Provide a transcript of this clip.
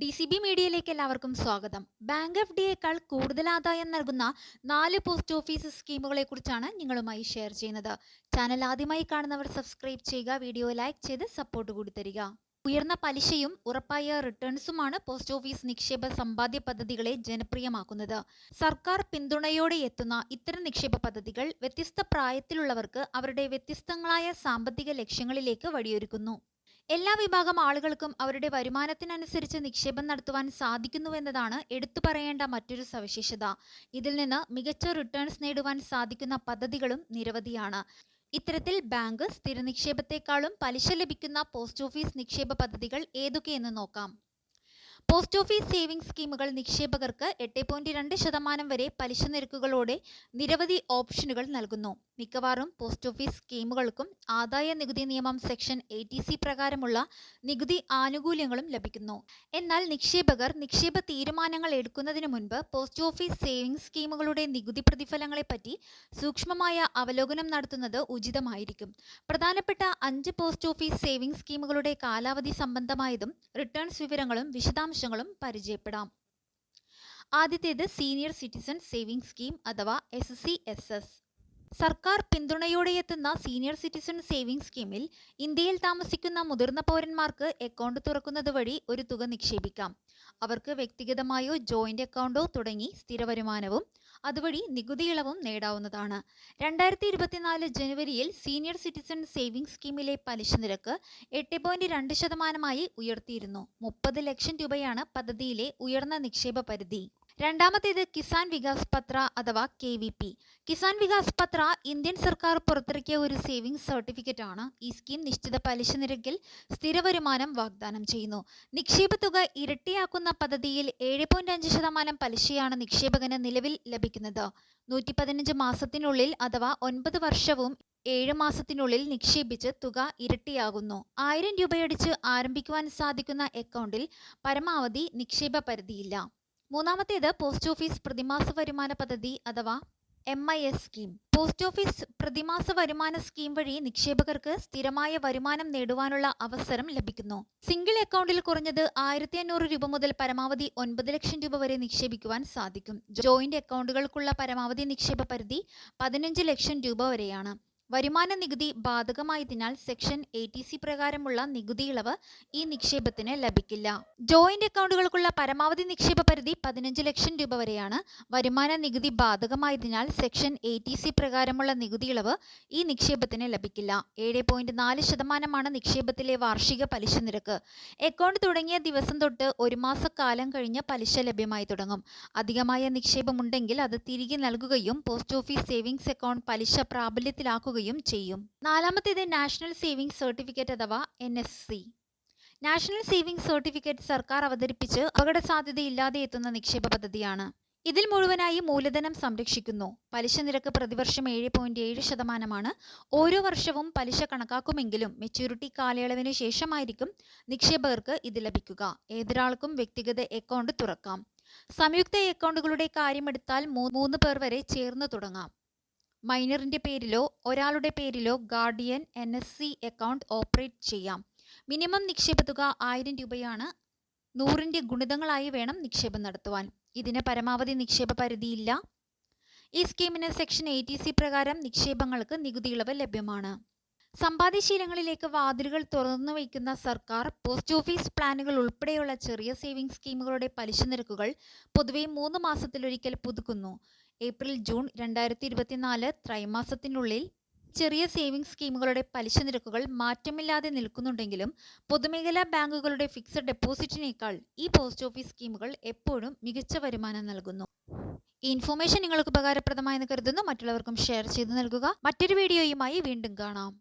D C B മീഡിയയിലേക്ക് എല്ലാവർക്കും സ്വാഗതം. ബാങ്ക് എഫ് ഡിയേക്കാൾ കൂടുതൽ ആദായം നൽകുന്ന നാല് പോസ്റ്റ് ഓഫീസ് സ്കീമുകളെ കുറിച്ചാണ് നിങ്ങളുമായി ഷെയർ ചെയ്യുന്നത്. ചാനൽ ആദ്യമായി കാണുന്നവർ സബ്സ്ക്രൈബ് ചെയ്യുക വീഡിയോ ലൈക്ക് ചെയ്ത് സപ്പോർട്ട് കൂടി തരിക. ഉയർന്ന പലിശയും ഉറപ്പായ റിട്ടേൺസുമാണ് പോസ്റ്റ് ഓഫീസ് നിക്ഷേപ സമ്പാദ്യ പദ്ധതികളെ ജനപ്രിയമാക്കുന്നത്. സർക്കാർ പിന്തുണയോടെ എത്തുന്ന ഇത്തരം നിക്ഷേപ പദ്ധതികൾ വ്യത്യസ്ത പ്രായത്തിലുള്ളവർക്ക് അവരുടെ വ്യത്യസ്തങ്ങളായ സാമ്പത്തിക ലക്ഷ്യങ്ങളിലേക്ക് വഴിയൊരുക്കുന്നു. എല്ലാ വിഭാഗം ആളുകൾക്കും അവരുടെ വരുമാനത്തിനനുസരിച്ച് നിക്ഷേപം നടത്തുവാൻ സാധിക്കുന്നുവെന്നതാണ് എടുത്തു പറയേണ്ട മറ്റൊരു സവിശേഷത. ഇതിൽ നിന്ന് മികച്ച റിട്ടേൺസ് നേടുവാൻ സാധിക്കുന്ന പദ്ധതികളും നിരവധിയാണ്. ഇത്തരത്തിൽ ബാങ്ക് സ്ഥിര നിക്ഷേപത്തെക്കാളും പലിശ ലഭിക്കുന്ന പോസ്റ്റ് ഓഫീസ് നിക്ഷേപ പദ്ധതികൾ ഏതൊക്കെയെന്ന് നോക്കാം. പോസ്റ്റ് ഓഫീസ് സേവിംഗ് സ്കീമുകൾ നിക്ഷേപകർക്ക് എട്ട് പോയിന്റ് രണ്ട് ശതമാനം വരെ പലിശ നിരക്കുകളോടെ നിരവധി ഓപ്ഷനുകൾ നൽകുന്നു. മിക്കവാറും പോസ്റ്റ് ഓഫീസ് സ്കീമുകൾക്കും ആദായ നികുതി നിയമം സെക്ഷൻ എ ടി സി പ്രകാരമുള്ള നികുതി ആനുകൂല്യങ്ങളും ലഭിക്കുന്നു. എന്നാൽ നിക്ഷേപകർ നിക്ഷേപ തീരുമാനങ്ങൾ എടുക്കുന്നതിന് മുൻപ് പോസ്റ്റ് ഓഫീസ് സേവിംഗ് സ്കീമുകളുടെ നികുതി പ്രതിഫലങ്ങളെപ്പറ്റി സൂക്ഷ്മമായ അവലോകനം നടത്തുന്നത് ഉചിതമായിരിക്കും. പ്രധാനപ്പെട്ട അഞ്ച് പോസ്റ്റ് ഓഫീസ് സേവിംഗ് സ്കീമുകളുടെ കാലാവധി സംബന്ധമായതും റിട്ടേൺസ് വിവരങ്ങളും വിശദാംശങ്ങളും പരിചയപ്പെടാം. ആദ്യത്തേത് സീനിയർ സിറ്റിസൺ സേവിംഗ് സ്കീം അഥവാ എസ് സി എസ് എസ് സർക്കാർ പിന്തുണയോടെ എത്തുന്ന സീനിയർ സിറ്റിസൺ സേവിംഗ് സ്കീമിൽ ഇന്ത്യയിൽ താമസിക്കുന്ന മുതിർന്ന പൗരന്മാർക്ക് അക്കൗണ്ട് തുറക്കുന്നത് വഴി ഒരു തുക നിക്ഷേപിക്കാം. അവർക്ക് വ്യക്തിഗതമായോ ജോയിന്റ് അക്കൗണ്ടോ തുടങ്ങി സ്ഥിര വരുമാനവും അതുവഴി നികുതി ഇളവും നേടാവുന്നതാണ്. രണ്ടായിരത്തി ഇരുപത്തിനാല് ജനുവരിയിൽ സീനിയർ സിറ്റിസൺ സേവിംഗ് സ്കീമിലെ പലിശ നിരക്ക് എട്ട് പോയിന്റ് രണ്ട് ശതമാനമായി ഉയർത്തിയിരുന്നു. മുപ്പത് ലക്ഷം രൂപയാണ് പദ്ധതിയിലെ ഉയർന്ന നിക്ഷേപ പരിധി. രണ്ടാമത്തേത് കിസാൻ വികാസ് പത്ര അഥവാ K V P. Kisan Vikas Patra Indian സർക്കാർ പുറത്തിറക്കിയ ഒരു സേവിംഗ്സ് സർട്ടിഫിക്കറ്റ് ആണ് ഈ സ്കീം നിശ്ചിത പലിശ നിരക്കിൽ സ്ഥിര വരുമാനം വാഗ്ദാനം ചെയ്യുന്നു. നിക്ഷേപ തുക ഇരട്ടിയാക്കുന്ന പദ്ധതിയിൽ ഏഴ് പോയിന്റ് അഞ്ച് ശതമാനം പലിശയാണ് നിക്ഷേപകന് നിലവിൽ ലഭിക്കുന്നത്. നൂറ്റി പതിനഞ്ച് മാസത്തിനുള്ളിൽ അഥവാ ഒൻപത് വർഷവും ഏഴ് മാസത്തിനുള്ളിൽ നിക്ഷേപിച്ച് തുക ഇരട്ടിയാകുന്നു. ആയിരം രൂപയടിച്ച് ആരംഭിക്കുവാൻ സാധിക്കുന്ന അക്കൗണ്ടിൽ പരമാവധി നിക്ഷേപ പരിധിയില്ല. മൂന്നാമത്തേത് പോസ്റ്റ് ഓഫീസ് പ്രതിമാസ വരുമാന പദ്ധതി അഥവാ M I S scheme post office പ്രതിമാസ വരുമാന സ്കീം വഴി നിക്ഷേപകർക്ക് സ്ഥിരമായ വരുമാനം നേടുവാനുള്ള അവസരം ലഭിക്കുന്നു. സിംഗിൾ അക്കൗണ്ടിൽ കുറഞ്ഞത് ആയിരത്തി അഞ്ഞൂറ് രൂപ മുതൽ പരമാവധി ഒൻപത് ലക്ഷം രൂപ വരെ നിക്ഷേപിക്കുവാൻ സാധിക്കും. ജോയിന്റ് അക്കൗണ്ടുകൾക്കുള്ള പരമാവധി നിക്ഷേപ പരിധി പതിനഞ്ച് ലക്ഷം രൂപ വരെയാണ്. വരുമാന നികുതി ബാധകമായതിനാൽ സെക്ഷൻ എ ടി സി പ്രകാരമുള്ള നികുതി ഇളവ് ഈ നിക്ഷേപത്തിന് ലഭിക്കില്ല. ജോയിന്റ് അക്കൗണ്ടുകൾക്കുള്ള പരമാവധി നിക്ഷേപ പരിധി പതിനഞ്ച് ലക്ഷം രൂപ വരെയാണ്. വരുമാന നികുതി ബാധകമായതിനാൽ സെക്ഷൻ എ ടി സി പ്രകാരമുള്ള നികുതി ഇളവ് ഈ നിക്ഷേപത്തിന് ലഭിക്കില്ല. ഏഴ് പോയിന്റ് നാല് ശതമാനമാണ് നിക്ഷേപത്തിലെ വാർഷിക പലിശ നിരക്ക്. അക്കൗണ്ട് തുടങ്ങിയ ദിവസം തൊട്ട് ഒരു മാസക്കാലം കഴിഞ്ഞ് പലിശ ലഭ്യമായി തുടങ്ങും. അധികമായ നിക്ഷേപമുണ്ടെങ്കിൽ അത് തിരികെ നൽകുകയും പോസ്റ്റ് ഓഫീസ് സേവിങ്സ് അക്കൗണ്ട് പലിശ പ്രാബല്യത്തിലാക്കുകയും ചെയ്യും. നാലാമത്തേത് നാഷണൽ സേവിംഗ് സർട്ടിഫിക്കറ്റ് അഥവാ N S C national saving certificate സർക്കാർ അവതരിപ്പിച്ച് അപകട സാധ്യതയില്ലാതെ എത്തുന്ന നിക്ഷേപ പദ്ധതിയാണ്. ഇതിൽ മുഴുവനായി മൂലധനം സംരക്ഷിക്കുന്നു. പലിശ നിരക്ക് പ്രതിവർഷം ഏഴ് പോയിന്റ് ഏഴ് ശതമാനമാണ്. ഓരോ വർഷവും പലിശ കണക്കാക്കുമെങ്കിലും മെച്യൂരിറ്റി കാലയളവിന് ശേഷമായിരിക്കും നിക്ഷേപകർക്ക് ഇത് ലഭിക്കുക. ഏതൊരാൾക്കും വ്യക്തിഗത അക്കൗണ്ട് തുറക്കാം. സംയുക്ത അക്കൗണ്ടുകളുടെ കാര്യമെടുത്താൽ മൂന്ന് പേർ വരെ ചേർന്ന് തുടങ്ങാം. മൈനറിന്റെ പേരിലോ ഒരാളുടെ പേരിലോ guardian N S C account operate ചെയ്യാം. മിനിമം നിക്ഷേപ തുക ആയിരം രൂപയാണ്. നൂറിന്റെ ഗുണിതങ്ങളായി വേണം നിക്ഷേപം നടത്തുവാൻ. ഇതിന് പരമാവധി നിക്ഷേപ പരിധിയില്ല ഈ സ്കീമിന് സെക്ഷൻ എ ടി സി പ്രകാരം നിക്ഷേപങ്ങൾക്ക് നികുതി ഇളവ് ലഭ്യമാണ്. സമ്പാദ്യശീലങ്ങളിലേക്ക് വാതിലുകൾ തുറന്നു വയ്ക്കുന്ന സർക്കാർ പോസ്റ്റ് ഓഫീസ് പ്ലാനുകൾ ഉൾപ്പെടെയുള്ള ചെറിയ സേവിംഗ് സ്കീമുകളുടെ പലിശ നിരക്കുകൾ പൊതുവെ മൂന്ന് മാസത്തിലൊരിക്കൽ പുതുക്കുന്നു. ഏപ്രിൽ ജൂൺ രണ്ടായിരത്തി ഇരുപത്തിനാല് ത്രൈമാസത്തിനുള്ളിൽ ചെറിയ സേവിംഗ് സ്കീമുകളുടെ പലിശ നിരക്കുകൾ മാറ്റമില്ലാതെ നിൽക്കുന്നുണ്ടെങ്കിലും പൊതുമേഖലാ ബാങ്കുകളുടെ ഫിക്സഡ് ഡെപ്പോസിറ്റിനേക്കാൾ ഈ പോസ്റ്റ് ഓഫീസ് സ്കീമുകൾ എപ്പോഴും മികച്ച വരുമാനം നൽകുന്നു. ഈ ഇൻഫോർമേഷൻ നിങ്ങൾക്ക് ഉപകാരപ്രദമായെന്ന് കരുതുന്നു. മറ്റുള്ളവർക്കും ഷെയർ ചെയ്തു നൽകുക. മറ്റൊരു വീഡിയോയുമായി വീണ്ടും കാണാം.